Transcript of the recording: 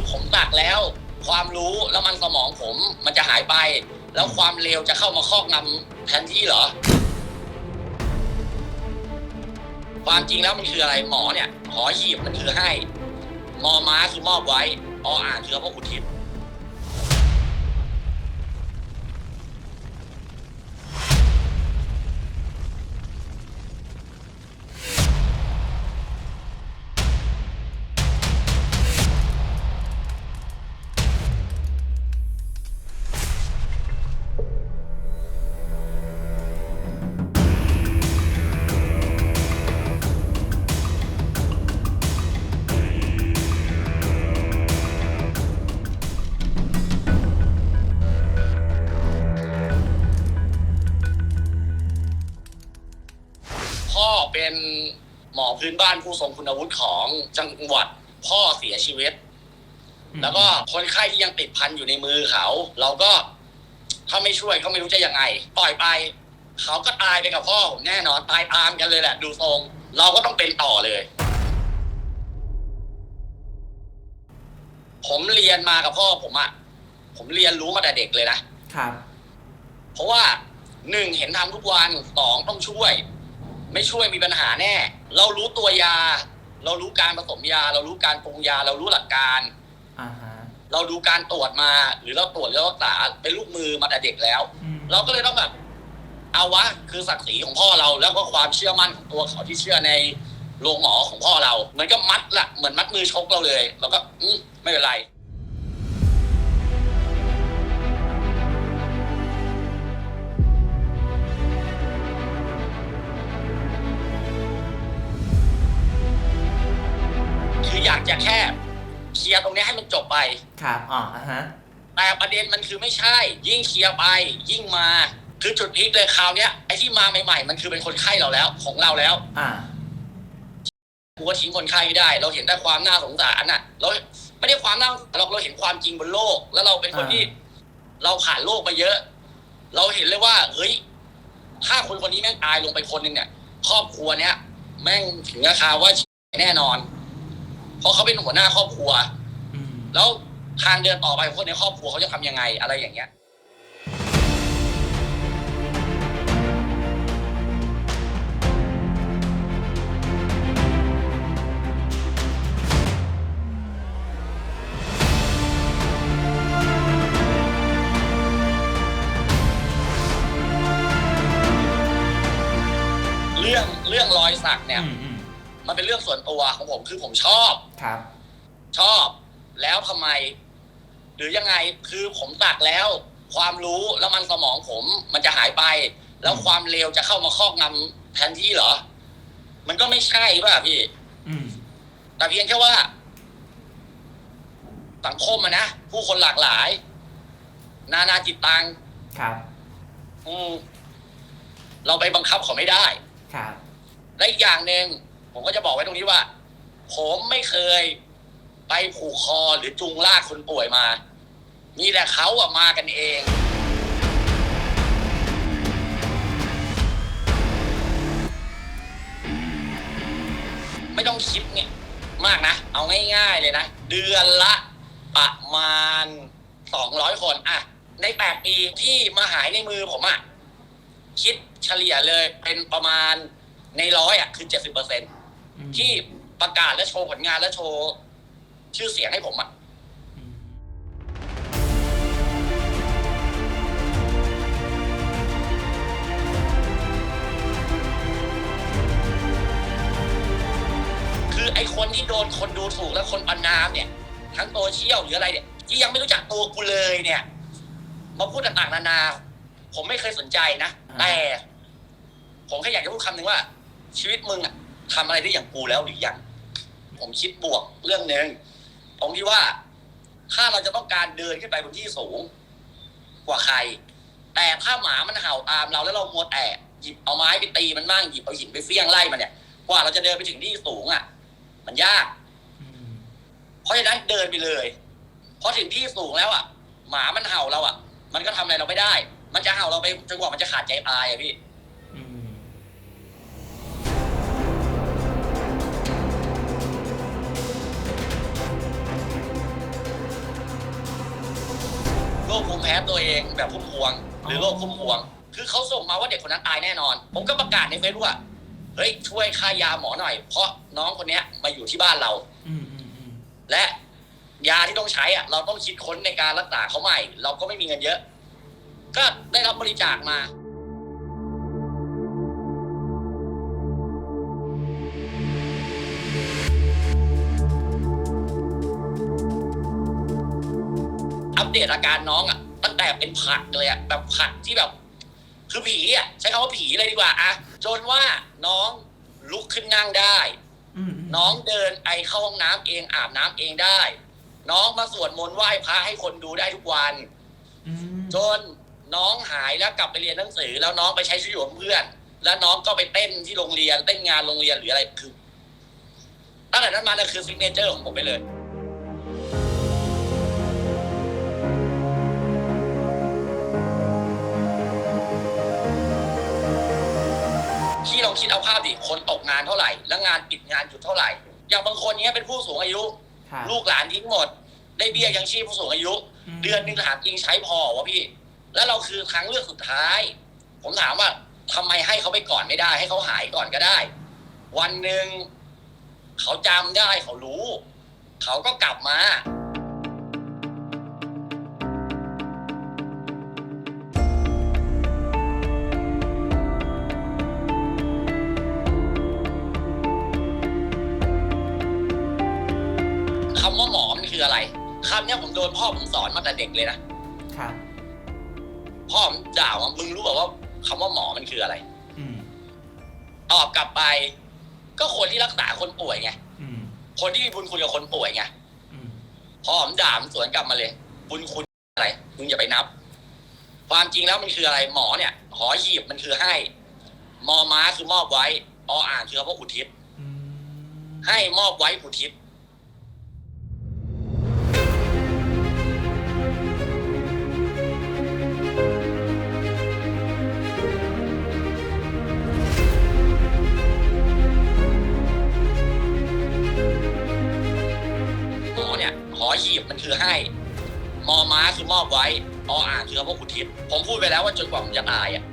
คือผมตักแล้ว ความรู้แล้วมันสมองผมมันจะหายไป แล้วความเลวจะเข้ามาครอบงำแทนที่เหรอ ความจริงแล้วมันคืออะไรหมอเนี่ยหอหีบมันคือให้ มอม้าคือมอบไว้ออ่านคือพระอุทิศ เป็นหมอพื้นบ้านผู้ทรงคุณวุฒิของจังหวัดพ่อเสียชีวิต แล้วก็คนไข้ที่ยังติดพันอยู่ในมือเขา เราก็ถ้าไม่ช่วยเขาไม่รู้จะยังไง ปล่อยไป เขาก็ตายไปกับพ่อผมแน่นอนตายตามกันเลยแหละ ดูทรง เราก็ต้องเป็นต่อเลย ผมเรียนมากับพ่อผมอะผมเรียนรู้มาแต่เด็กเลยนะครับ เพราะว่าหนึ่งเห็นทำทุกวันสองต้องช่วย ไม่ช่วยมีปัญหาแน่ เรารู้ตัวยา เรารู้การผสมยา เรารู้การปรุงยา เรารู้หลักการอ่าฮะเราดูการตรวจมา หรือเราตรวจแล้วรักษาเป็นลูกมือมาแต่เด็กแล้ว อืมเราก็เลยต้องแบบเอาวะคือศักดิ์ศรีของพ่อเรา แล้วก็ความเชื่อมั่นของตัวเขาที่เชื่อในโรงหมอของพ่อเราเหมือนก็มัดละเหมือนมัดมือชกเราเลยเราก็อืมไม่เป็นไร ออยากจะแค่เคลียร์ตรงนี้ให้มันจบไป ครับ อ๋ออ่าฮะ แต่ประเด็นมันคือไม่ใช่ ยิ่งเคลียร์ไป ยิ่งมา คือจุดพีคเลยคราวเนี้ยไอ้ที่มาใหม่ๆ มันคือเป็นคนไข้เราแล้ว ของเราแล้วอ่า กูก็ทิ้งคนไข้ไม่ได้ เราเห็นแต่ความน่าสงสารน่ะเราไม่ได้ความน่าสงสารหรอกเราเห็นความจริงบนโลก แล้วเราเป็นคนอ่า ที่ เราผ่านโลกมาเยอะ เราเห็นเลยว่า เฮ้ย ถ้าคนคนนี้แม่งตายลงไปคนหนึ่งเนี่ย ครอบครัวเนี้ยแม่งถึงราคาว่าแน่นอน เพราะเขาเป็นหัวหน้าครอบครัวอืมแล้วทางเดินต่อไปของคนในครอบครัวเขาจะทำยังไงอะไรอย่างเงี้ยเรื่องเรื่องรอยสักเนี่ยอื มอืมมันเป็นเรื่องส่วนตัวของผมคือผมชอบ ครับ ชอบ แล้วทำไม หรือยังไงคือผมตักแล้ว ความรู้แล้วมันสมองผมมันจะหายไป แล้วความเลวจะเข้ามาครอบงำแทนที่เหรอ มันก็ไม่ใช่ป่ะพี่ อืม แต่เพียงแค่ว่า สังคมอะนะ ผู้คนหลากหลาย นานาจิตตัง ครับ อืมเราไปบังคับเขาไม่ได้ ครับ และอีกอย่างหนึ่ง ผมก็จะบอกไว้ตรงนี้ว่า ผมไม่เคยไปผูกคอหรือจูงลากคนป่วยมา มีแต่เขาอะมากันเอง ไม่ต้องคิดเนี่ย มากนะ เอาง่ายๆเลยนะ เดือนละประมาณสองร้อยคนอะในแปดปีที่มาหายในมือผมอะคิดเฉลี่ยเลยเป็นประมาณในร้อยอะคือเจ็ดสิบเปอร์เซ็นอืม ที่ประกาศและโชว์ผลงานและโชว์ชื่อเสียงให้ผมอะอืมคือไอคนที่โดนคนดูถูกและคนประนามเนี่ย ทั้งโซเชียลหรืออะไรเนี่ย ที่ยังไม่รู้จักตัวกูเลยเนี่ยมาพูดต่างๆนานา ผมไม่เคยสนใจนะ แต่ ผมแค่อยากจะพูดคำหนึ่งว่า ชีวิตมึงอะ ทำอะไรได้อย่างกูแล้วหรือยัง ผมคิดบวกเรื่องหนึ่งตรงที่ว่า ถ้าเราจะต้องการเดินขึ้นไปบนที่สูง กว่าใคร แต่ถ้าหมามันเห่าตามเราแล้วเรามัวแต่หยิบเอาไม้ไปตีมันบ้างหยิบเอาหินไปเฟี้ยงไล่มันเนี่ยกว่าเราจะเดินไปถึงที่สูงอะ มันยาก เพราะฉะนั้นเดินไปเลยพอถึงที่สูงแล้วอะ หมามันเห่าเราอะ มันก็ทำอะไรเราไม่ได้ มันจะเห่าเราไปจนกว่ามันจะขาดใจตายอะพี่ มแพ้ตัวเองแบบพุ่มพวง หรือโรคพุ่มพวง คือเขาส่งมาว่าเด็กคนนั้นตายแน่นอน ผมก็ประกาศในเฟซบุ๊กว่าเฮ้ยช่วยค่ายาหมอหน่อย เพราะน้องคนเนี้ยมาอยู่ที่บ้านเรา อืมอืมอืมและยาที่ต้องใช้อะเราต้องคิดค้นในการรักษาเขาใหม่ เราก็ไม่มีเงินเยอะ ก็ได้รับบริจาคมา อัปเดตอาการน้องอะตั้งแต่เป็นผักเลยอะแบบผักที่แบบ คือผีอะใช้คำว่าผีเลยดีกว่าอะจนว่าน้องลุกขึ้นนั่งได้อืมอืมน้องเดินไอเข้าห้องน้ำเองอาบน้ำเองได้ น้องมาสวดมนต์ไหว้พระให้คนดูได้ทุกวันอืมจนน้องหายแล้วกลับไปเรียนหนังสือ แล้วน้องไปใช้ชีวิตอยู่กับเพื่อน แล้วน้องก็ไปเต้นที่โรงเรียนเต้นงานโรงเรียนหรืออะไรคือตั้งแต่นั้นมานั่นคือซิกเนเจอร์ของผมไปเลย ที่เราคิดเอาภาพดิคนตกงานเท่าไหร่ แล้วงานปิดงานหยุดเท่าไหร่ อย่างบางคนเนี้ยเป็นผู้สูงอายุค่ะลูกหลานทิ้งหมด ได้เบี้ยยังชีพผู้สูงอายุมเดือนหนึงถามจริงใช้พอวะพี่ แล้วเราคือทางเลือกสุดท้าย ผมถามว่าทำไมให้เขาไปก่อนไม่ได้ ให้เขาหายก่อนก็ได้ วันหนึ่งเขาจำได้เขารู้ เขาก็กลับมา คำว่าหมอมันคืออะไรคำเนี้ยผมโดนพ่อผมสอนมาแต่เด็กเลยนะค่ะพ่อผมด่าว่ามึงรู้เปล่าว่าคำว่าหมอมันคืออะไรอืมตอบกลับไป ก็คนที่รักษาคนป่วยไงอืมคนที่มีบุญคุณกับคนป่วยไงอืมพ่อผมด่าผมสวนกลับมาเลย บุญคุณอะไรมึงอย่าไปนับ ความจริงแล้วมันคืออะไรหมอเนี่ยหอหีบมันคือให้ มอม้าคือมอบไว้ออ่างคือคำว่าอุทิศอืมให้มอบไว้อุทิศ มันคือให้ มอม้าคือมอบไว้ออ่างคือคำว่าอุทิศผมพูดไปแล้วว่าจนกว่าผมจะตายอะ